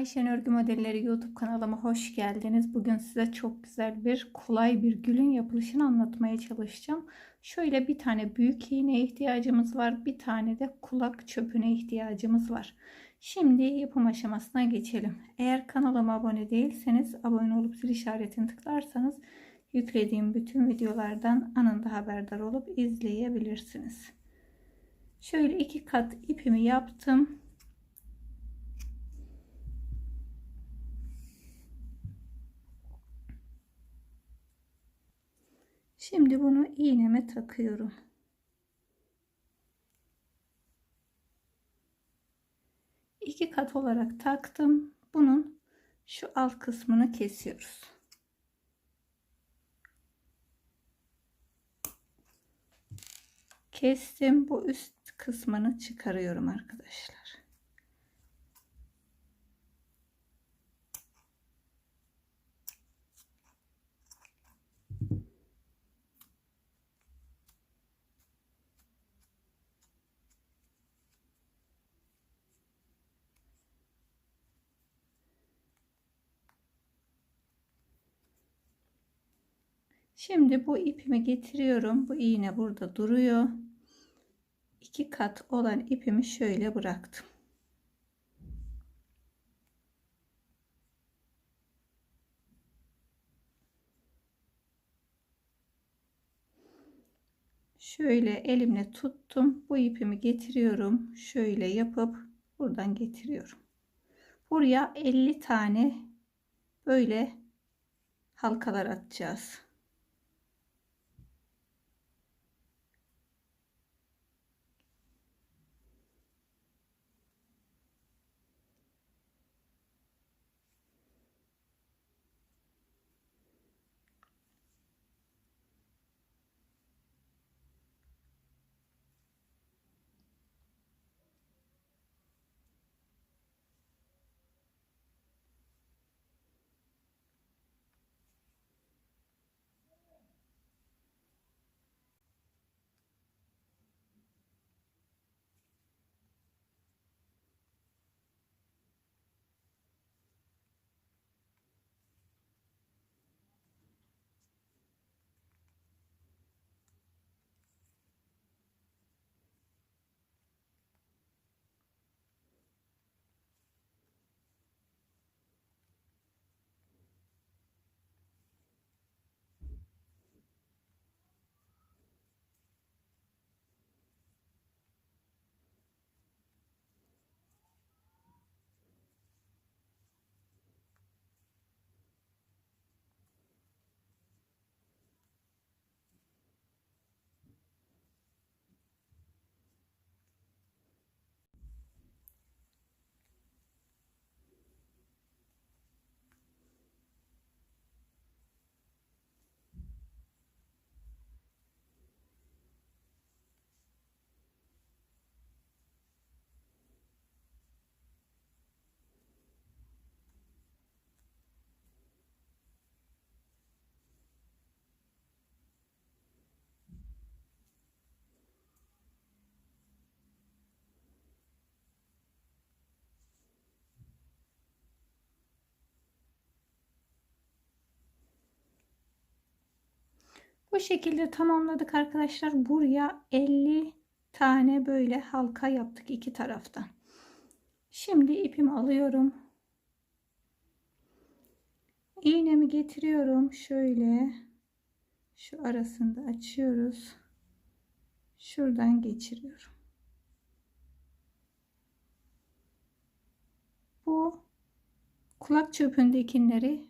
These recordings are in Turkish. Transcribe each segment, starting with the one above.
Ayşen Örgü Modelleri YouTube kanalıma hoş geldiniz. Bugün size çok güzel bir kolay bir gülün yapılışını anlatmaya çalışacağım. Şöyle bir tane büyük iğneye ihtiyacımız var. Bir tane de kulak çöpüne ihtiyacımız var. Şimdi yapım aşamasına geçelim. Eğer kanalıma abone değilseniz abone olup zil işaretini tıklarsanız yüklediğim bütün videolardan anında haberdar olup izleyebilirsiniz. Şöyle iki kat ipimi yaptım. Şimdi bunu iğneme takıyorum. İki kat olarak taktım. Bunun şu alt kısmını kesiyoruz. Kestim. Bu üst kısmını çıkarıyorum arkadaşlar. Şimdi bu ipimi getiriyorum. Bu iğne burada duruyor. İki kat olan ipimi şöyle bıraktım. Şöyle elimle tuttum. Bu ipimi getiriyorum. Şöyle yapıp buradan getiriyorum. Buraya 50 tane böyle halkalar atacağız. Bu şekilde tamamladık arkadaşlar. Buraya 50 tane böyle halka yaptık iki taraftan. Şimdi ipimi alıyorum. İğnemi getiriyorum. Şöyle şu arasında açıyoruz. Şuradan geçiriyorum. Bu kulak çöpündekileri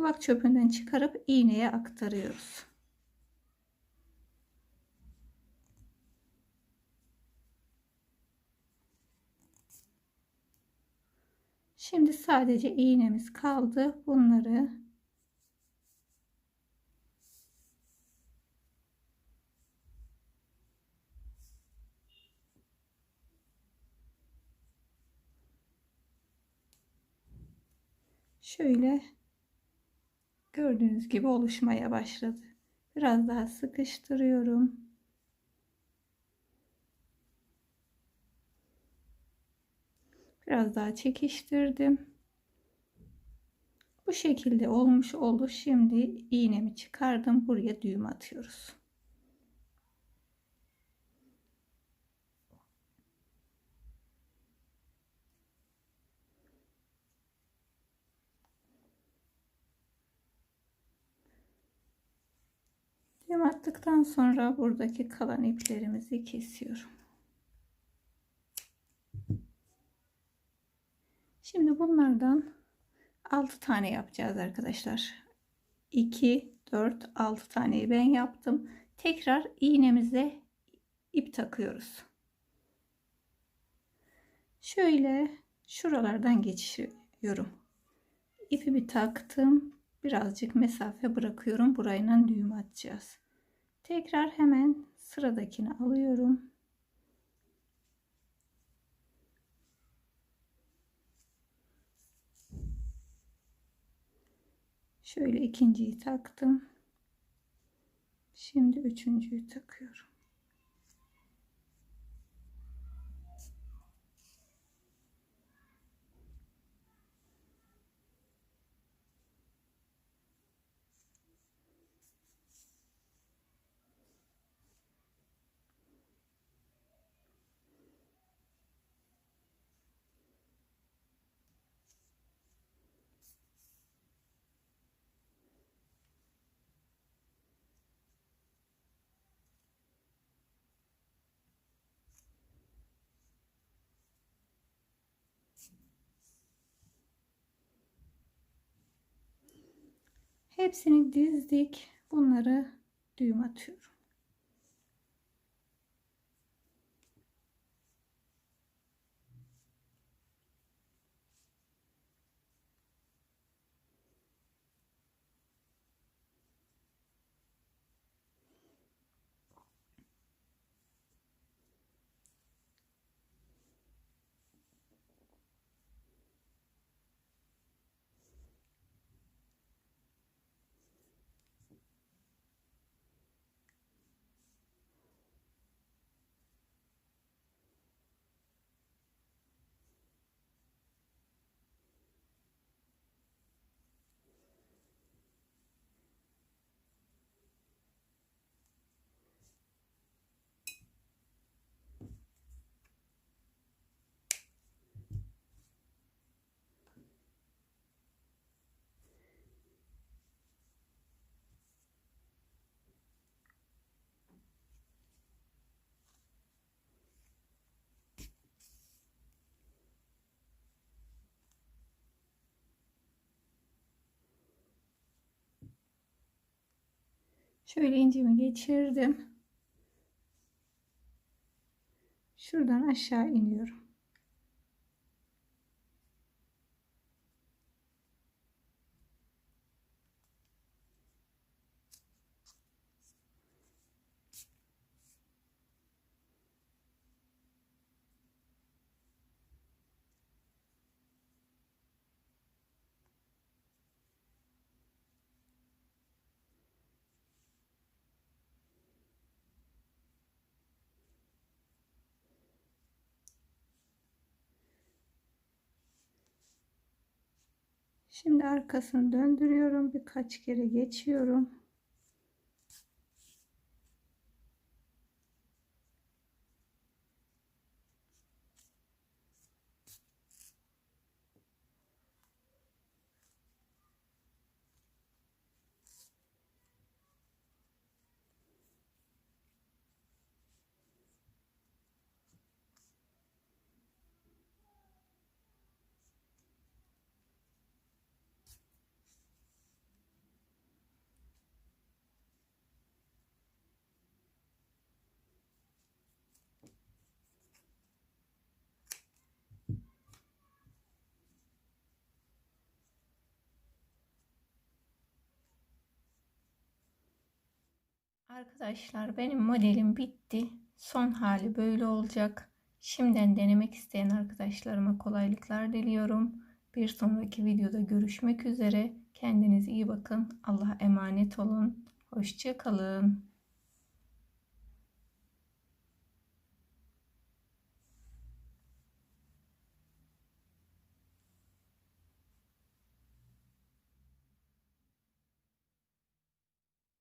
kulak çöpünden çıkarıp iğneye aktarıyoruz. Şimdi sadece iğnemiz kaldı. Bunları şöyle gördüğünüz gibi oluşmaya başladı. Biraz daha sıkıştırıyorum. Biraz daha çekiştirdim. Bu şekilde olmuş oldu. Şimdi iğnemi çıkardım. Buraya düğüm atıyoruz. Düğüm attıktan sonra buradaki kalan iplerimizi kesiyorum. Şimdi bunlardan 6 tane yapacağız arkadaşlar. 2, 4, 6 taneyi ben yaptım. Tekrar iğnemize ip takıyoruz. Şöyle şuralardan geçiyorum. İpi bir taktım. Birazcık mesafe bırakıyorum. Burayla düğüm atacağız. Tekrar hemen sıradakini alıyorum. Şöyle ikinciyi taktım. Şimdi üçüncüyü takıyorum. Hepsini dizdik. Bunları düğüm atıyorum. Şöyle incimi geçirdim. Şuradan aşağı iniyorum. Şimdi arkasını döndürüyorum. Birkaç kere geçiyorum. Arkadaşlar benim modelim bitti. Son hali böyle olacak. Şimdiden denemek isteyen arkadaşlarıma kolaylıklar diliyorum. Bir sonraki videoda görüşmek üzere. Kendinize iyi bakın. Allah'a emanet olun. Hoşçakalın.